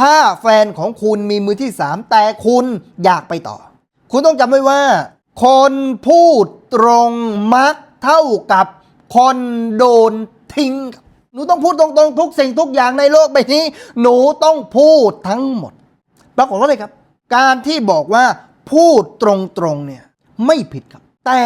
ถ้าแฟนของคุณมีมือที่สามแต่คุณอยากไปต่อ คุณต้องจำไว้ว่า คนพูดตรงมักเท่ากับคนโดนทิ้ง หนูต้องพูดตรงๆ ทุกสิ่งทุกอย่างในโลกใบนี้ หนูต้องพูดทั้งหมด ปรากฏว่าอะไรครับ การที่บอกว่าพูดตรงๆเนี่ยไม่ผิดครับ แต่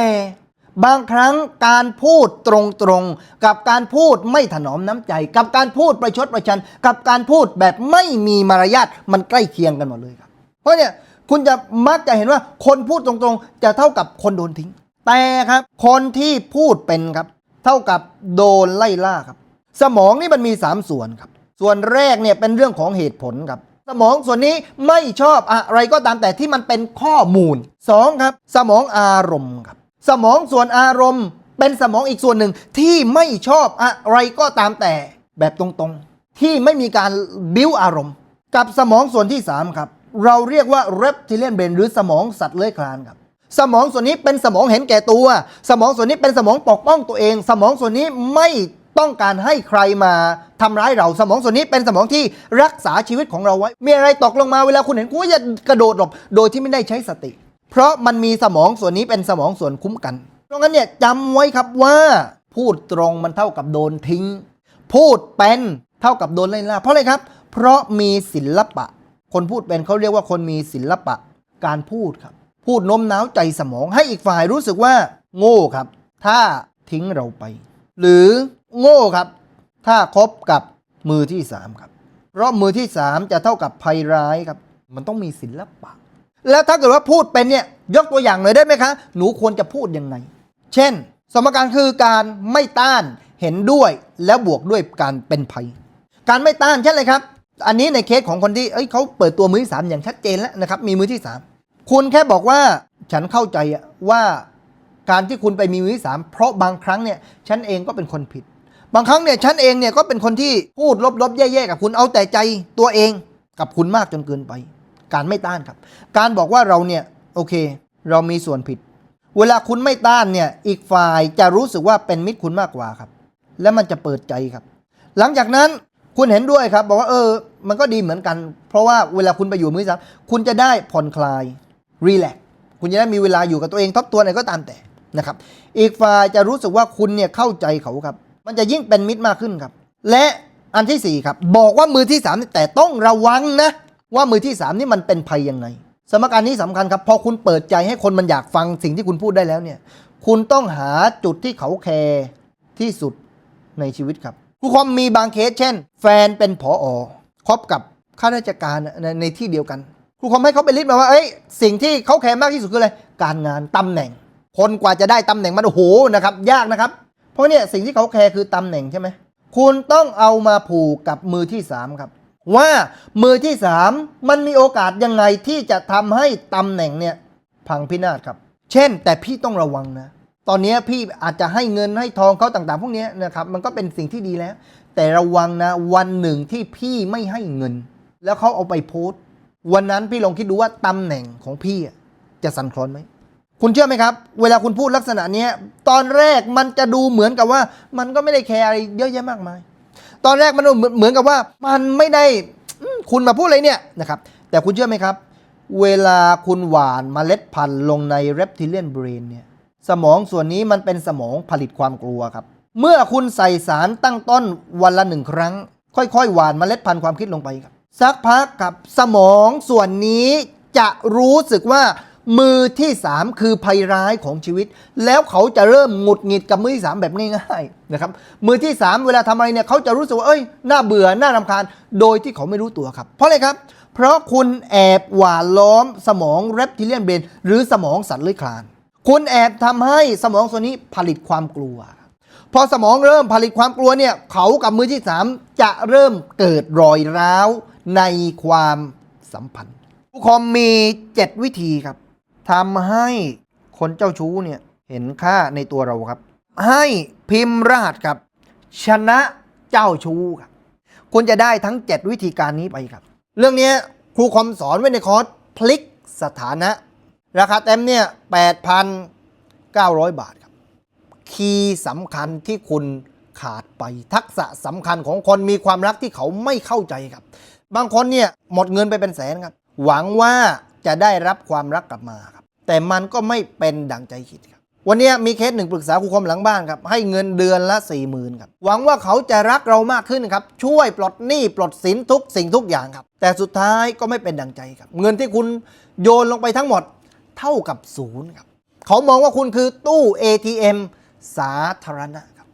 บางครั้งการพูดตรงๆ กับการพูดไม่ถนอมน้ำใจ กับการพูดประชดประชัน กับการพูดแบบไม่มีมารยาทมันใกล้เคียงกันหมดเลยครับ เพราะเนี่ยคุณจะมักจะเห็นว่าคนพูดตรงๆ จะเท่ากับคนโดนทิ้ง แต่ครับ คนที่พูดเป็นครับ เท่ากับโดนไล่ล่าครับ สมองนี่มันมี 3 ส่วนครับ ส่วนแรกเนี่ยเป็นเรื่องของเหตุผลครับสมองส่วนนี้ไม่ชอบอะไรก็ตามแต่ที่มันเป็นข้อมูล 2 ครับ สมองอารมณ์ครับ สมองส่วนอารมณ์ เป็นสมองอีกส่วนหนึ่งที่ไม่ชอบอะไรก็ตามแต่แบบตรงๆ ที่ไม่มีการบิ้วอารมณ์ กับสมองส่วนที่ 3 ครับ เราเรียกว่า reptilian brain หรือสมองสัตว์เลื้อยคลานครับสมองส่วนนี้เป็นสมองเห็นแก่ตัว สมองส่วนนี้เป็นสมองปกป้องตัวเอง สมองส่วนนี้ไม่ต้องการให้ใครมาทำร้ายเรา สมองส่วนนี้เป็นสมองที่รักษาชีวิตของเราไว้ มีอะไรตกลงมาเวลาคุณเห็นคุณก็จะกระโดดหลบโดยที่ไม่ได้ใช้สติ เพราะมันมีสมองส่วนนี้เป็นสมองส่วนคุ้มกันเพราะงั้นเนี่ยจำไว้ครับว่า พูดตรงมันเท่ากับโดนทิ้ง พูดเป็นเท่ากับโดนไล่ล่าเพราะอะไรครับ เพราะมีศิลปะ คนพูดเป็นเขาเรียกว่าคนมีศิลปะ การพูดครับ พูดโน้มน้าวใจสมองให้อีกฝ่ายรู้สึกว่า โง่ครับ ถ้าทิ้งเราไป หรือโง่ครับ ถ้าคบกับมือที่สามครับเพราะมือที่สามจะเท่ากับภัยร้ายครับ มันต้องมีศิลปะ แล้วถ้าเกิดว่าพูดเป็นเนี่ยยกตัวอย่างหน่อยได้ไหมคะ หนูควรจะพูดยังไง เช่น สมการคือการไม่ต้านเห็นด้วยแล้วบวกด้วยการเป็นภัย การไม่ต้านเช่นไรครับ อันนี้ในเคสของคนที่เอ้ยเขาเปิดตัวมือที่สามอย่างชัดเจนแล้วนะครับมีมือที่สามคุณแค่บอกว่าฉันเข้าใจว่าการที่คุณไปมีมือที่สามเพราะบางครั้งเนี่ยฉันเองก็เป็นคนผิด บางครั้งเนี่ยฉันเองเนี่ยก็เป็นคนที่พูดลบๆแย่ๆกับคุณเอาแต่ใจตัวเองกับคุณมากจนเกินไป การไม่ต้านครับ การบอกว่าเราเนี่ยโอเค เรามีส่วนผิด เวลาคุณไม่ต้านเนี่ยอีกฝ่ายจะรู้สึกว่าเป็นมิตรคุณมากกว่าครับ และมันจะเปิดใจครับ หลังจากนั้นคุณเห็นด้วยครับ บอกว่าเออ มันก็ดีเหมือนกัน เพราะว่าเวลาคุณไปอยู่มือสามคุณจะได้ผ่อนคลายรีแลกคุณจะได้มีเวลาอยู่กับตัวเองทบทวนอะไรก็ตามแต่นะครับ อีกฝ่ายจะรู้สึกว่าคุณเนี่ยเข้าใจเขาครับ มันจะยิ่งเป็นมิตรมากขึ้นครับ และอันที่สี่ครับ บอกว่ามือที่สามนี่แต่ต้องระวังนะ ว่ามือที่สามนี่มันเป็นภัยยังไง สมการนี้สำคัญครับ พอคุณเปิดใจให้คนมันอยากฟังสิ่งที่คุณพูดได้แล้วเนี่ย คุณต้องหาจุดที่เขาแคร์ที่สุดในชีวิตครับครูคอมมีบางเคสเช่น แฟนเป็นผออคบกับข้าราชการในในที่เดียวกันครูคอมให้เขาไปลิสต์มาว่าเอ้ยสิ่งที่เขาแคร์มากที่สุดคืออะไรการงานตำแหน่ง คนกว่าจะได้ตำแหน่งมันโอ้โหนะครับ ยากนะครับ เพราะเนี่ยสิ่งที่เขาแคร์คือตำแหน่งใช่ไหมคุณต้องเอามาผูกกับมือที่สามครับ ว่ามือที่สามมันมีโอกาสยังไงที่จะทำให้ตำแหน่งเนี่ยพังพินาศครับ เช่น แต่พี่ต้องระวังนะ ตอนนี้พี่อาจจะให้เงินให้ทองเขาต่างๆ พวกนี้นะครับ มันก็เป็นสิ่งที่ดีแล้ว แต่ระวังนะวันหนึ่งที่พี่ไม่ให้เงิน แล้วเขาเอาไปโพสต์วันนั้นพี่ลองคิดดูว่าตำแหน่งของพี่จะสั่นคลอนไหมคุณเชื่อไหมครับ เวลาคุณพูดลักษณะนี้ตอนแรกมันจะดูเหมือนกับว่า มันก็ไม่ได้แคร์อะไรเยอะแยะมากมาย ตอนแรกมันเหมือนเหมือนกับว่ามันไม่ได้คุณมาพูดอะไรเนี่ยนะครับแต่คุณเชื่อไหมครับ เวลาคุณหวานเมล็ดพันธุ์ลงใน reptilian brain เนี่ยสมองส่วนนี้มันเป็นสมองผลิตความกลัวครับ เมื่อคุณใส่สารตั้งต้นวันละหนึ่งครั้ง ค่อยๆ หวานเมล็ดพันธุ์ความคิดลงไปครับ สักพักครับ สมองส่วนนี้จะรู้สึกว่า มือที่3คือภัยร้ายของชีวิต แล้วเขาจะเริ่มหงุดหงิดกับมือที่3แบบง่ายๆนะครับมือที่3เวลาทำอะไรเนี่ยเขาจะรู้สึกว่าเอ้ยน่าเบื่อน่ารำคาญ โดยที่เขาไม่รู้ตัวครับ เพราะอะไรครับ เพราะคุณแอบหว่านล้อมสมองเรปทิเลียนเบนหรือสมองสัตว์เลื้อยคลาน คุณแอบทำให้สมองส่วนนี้ผลิตความกลัว พอสมองเริ่มผลิตความกลัวเนี่ยเขากับมือที่3จะเริ่มเกิดรอยร้าวในความสัมพันธ์ผู้คอมมี 7 วิธีครับ ทำให้คนเจ้าชู้เนี่ยเห็นค่าในตัวเราครับ ให้พิมพ์รหัสครับ ชนะเจ้าชู้ครับคุณจะได้ทั้ง 7 วิธีการนี้ไปครับ เรื่องนี้ครูคอมสอนไว้ในคอร์สพลิกสถานะ ราคาเต็มเนี่ย 8,900 บาทครับ คีย์สำคัญที่คุณขาดไปทักษะสำคัญของคนมีความรักที่เขาไม่เข้าใจครับ บางคนเนี่ยหมดเงินไปเป็นแสนครับ หวังว่าจะได้รับความรักกลับมาครับ แต่มันก็ไม่เป็นดังใจคิดครับ วันนี้มีเคสหนึ่งปรึกษาครูคมหลังบ้านครับ ให้เงินเดือนละ4ี่หมื่นครับ หวังว่าเขาจะรักเรามากขึ้นครับ ช่วยปลดหนี้ปลดสินทุกสิ่งทุกอย่างครับ แต่สุดท้ายก็ไม่เป็นดังใจครับ เงินที่คุณโยนลงไปทั้งหมดเท่ากับศูนย์ครับ เขามองว่าคุณคือตู้ ATM สาธารณะครับ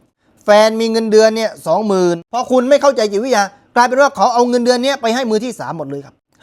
แฟนมีเงินเดือนเนี่ยสองหมื่นพอคุณไม่เข้าใจจิตวิทยากลายเป็นว่าเขาเอาเงินเดือนเนี้ยไปให้มือที่ 3 หมดเลยครับ